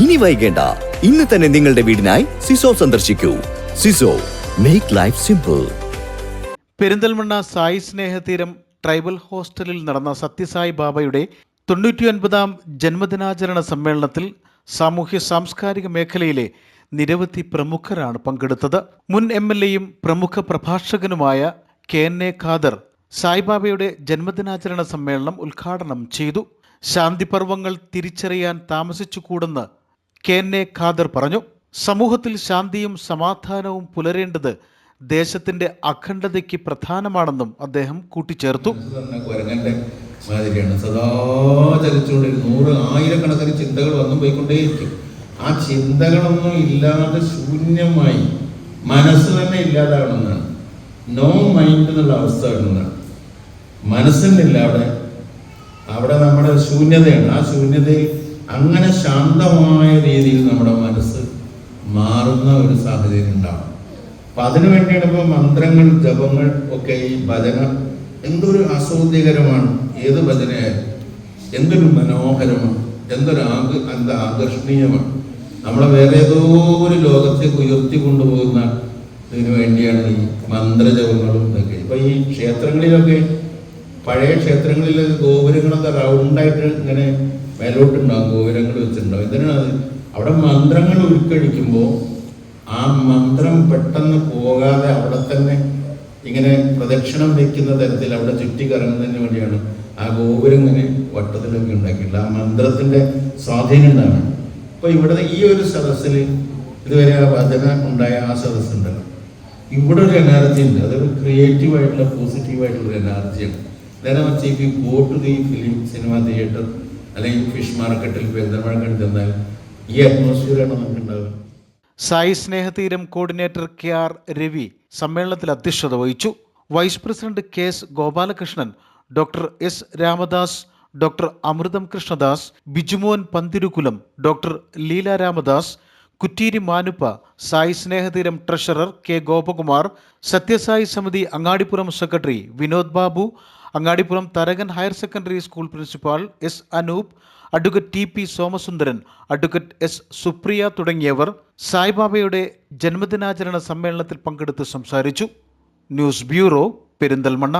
ഇനി വൈകേണ്ട. ഇന്ന് തന്നെ നിങ്ങളുടെ വീടിനായി സിസോ സന്ദർശിക്കൂ. സിസോ make life simple Perinthalmanna Sai Snehatheeram tribal ഹോസ്റ്റലിൽ നടന്ന സത്യസായി ബാബയുടെ തൊണ്ണൂറ്റിയൊൻപതാം ജന്മദിനാചരണ സമ്മേളനത്തിൽ സാമൂഹ്യ സാംസ്കാരിക മേഖലയിലെ നിരവധി പ്രമുഖരാണ് പങ്കെടുത്തത്. മുൻ എം എൽ എയും പ്രമുഖ പ്രഭാഷകനുമായ കെ എൻ എ ഖാദർ സായിബാബയുടെ ജന്മദിനാചരണ സമ്മേളനം ഉദ്ഘാടനം ചെയ്തു. ശാന്തിപർവങ്ങൾ തിരിച്ചറിയാൻ താമസിച്ചുകൂടെന്ന് കെ എൻ എ ഖാദർ പറഞ്ഞു സമൂഹത്തിൽ ശാന്തിയും സമാധാനവും പുലരേണ്ടത് ദേശത്തിന്റെ അഖണ്ഡതയ്ക്ക് പ്രധാനമാണെന്നും അദ്ദേഹം കൂട്ടിച്ചേർത്തു. മാതിരിയാണ്. സദാ ചലിച്ചുകൊണ്ട് നൂറ് ആയിരക്കണക്കിന് ചിന്തകൾ വന്നും പോയിക്കൊണ്ടേയിരിക്കും. ആ ചിന്തകളൊന്നും ഇല്ലാതെ ശൂന്യമായി മനസ്സ് തന്നെ ഇല്ലാതാവണമെന്നാണ് നോ മൈൻഡ് എന്നുള്ള അവസ്ഥ വേണമെന്നാണ് മനസ്സിനില്ല അവിടെ അവിടെ നമ്മുടെ ശൂന്യതയാണ്. ആ ശൂന്യതയിൽ അങ്ങനെ ശാന്തമായ രീതിയിൽ നമ്മുടെ മനസ്സ് മാറുന്ന ഒരു സാഹചര്യം ഉണ്ടാവും അപ്പൊ അതിനു വേണ്ടിയാണ് മന്ത്രങ്ങൾ ജപങ്ങൾ ഒക്കെ ഈ ഭജന എന്തൊരു ആസ്വാദ്യകരമാണ്. ഏത് ഭജനയായാലും എന്തൊരു മനോഹരമാണ്. എന്തൊരു ആക എന്ത് ആകർഷണീയമാണ്. നമ്മളെ വേറെ ഏതോ ഒരു ലോകത്തേക്ക് ഉയർത്തി കൊണ്ടുപോകുന്ന ഇതിനു വേണ്ടിയാണ് ഈ മന്ത്രജപങ്ങളും ഇതൊക്കെ. ഇപ്പൊ ഈ ക്ഷേത്രങ്ങളിലൊക്കെ പഴയ ക്ഷേത്രങ്ങളിൽ ഗോപുരങ്ങളൊക്കെ റൗണ്ടായിട്ട് ഇങ്ങനെ മേലോട്ടുണ്ടാവും ഗോപുരങ്ങൾ വെച്ചിട്ടുണ്ടാവും ഇതിനാണ് അവിടെ മന്ത്രങ്ങൾ ഉരുക്കടിക്കുമ്പോൾ ആ മന്ത്രം പെട്ടെന്ന് പോകാതെ അവിടെ തന്നെ ഇങ്ങനെ പ്രദക്ഷിണം വെക്കുന്ന തരത്തിൽ അവിടെ ചുറ്റി കറങ്ങുന്നതിന് വേണ്ടിയാണ് ആ ഗോപുരം ഇങ്ങനെ വട്ടത്തിലൊക്കെ ഉണ്ടാക്കിയിട്ടുള്ളത്. ആ മന്ത്രത്തിന്റെ സ്വാധീനം ഉണ്ടാണ് അപ്പോൾ ഇവിടെ ഈ ഒരു സദസ്സിൽ ഇതുവരെ ആ വചന ഉണ്ടായ ആ സദസ് ഉണ്ടല്ലോ ഇവിടെ ഒരു എനർജി ഉണ്ട്. അതൊരു ക്രിയേറ്റീവ് ആയിട്ടുള്ള പോസിറ്റീവ് ആയിട്ടുള്ള ഒരു എനർജിയാണ്. നേരെ വെച്ച് ഈ you go to the film cinema theatre അല്ലെങ്കിൽ ഫിഷ് മാർക്കറ്റിൽ പെരുന്തൽമഴ ചെന്നാൽ ഈ അറ്റ്മോസ്ഫിയറാണ് നമുക്ക് ഉണ്ടാവുക Sai Snehatheeram coordinator K R Ravi സമ്മേളനത്തിൽ അധ്യക്ഷത വഹിച്ചു. Vice president K S Gopalakrishnan doctor S Ramadas doctor Amritham Krishnadas Bijumon Panthirukulam doctor Leela Ramadas Kutteeri Manuppa Sai Snehatheeram treasurer K Gopakumar Sathyasai സമിതി Angadipuram secretary Vinod Babu Angadipuram Tharakan higher secondary school principal S Anoop advocate T P Somasundaran advocate S Supriya തുടങ്ങിയവർ സായിബാബയുടെ ജന്മദിനാചരണ സമ്മേളനത്തിൽ പങ്കെടുത്ത് സംസാരിച്ചു. News bureau Perinthalmanna.